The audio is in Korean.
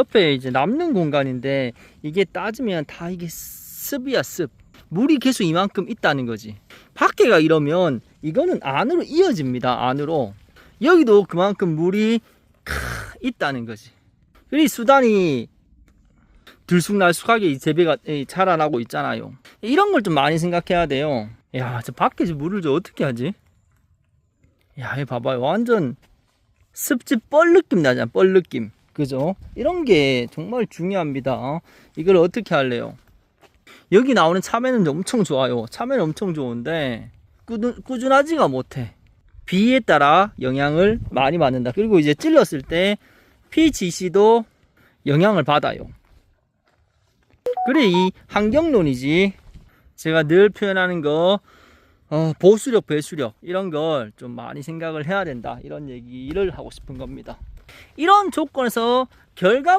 옆에 이제 남는 공간인데 이게 따지면 다 이게 습이야 습. 물이 계속 이만큼 있다는 거지. 밖에가 이러면 이거는 안으로 이어집니다. 안으로. 여기도 그만큼 물이 크, 있다는 거지. 이 수단이 들쑥날쑥하게 이 재배가 이 자라나고 있잖아요. 이런 걸 좀 많이 생각해야 돼요. 야, 저 밖에 저 물을 저 어떻게 하지? 야, 이 봐봐요. 완전 습지 뻘 느낌 나잖아. 뻘 느낌. 그죠? 이런 게 정말 중요합니다. 어? 이걸 어떻게 할래요? 여기 나오는 참외는 엄청 좋아요. 참외는 엄청 좋은데 꾸준, 꾸준 하지가 못해. 비에 따라 영향을 많이 받는다. 그리고 이제 찔렀을 때 PGC도 영향을 받아요. 그래 이 환경론이지. 제가 늘 표현하는 거 어, 보수력, 배수력 이런 걸 좀 많이 생각을 해야 된다. 이런 얘기를 하고 싶은 겁니다. 이런 조건에서 결과물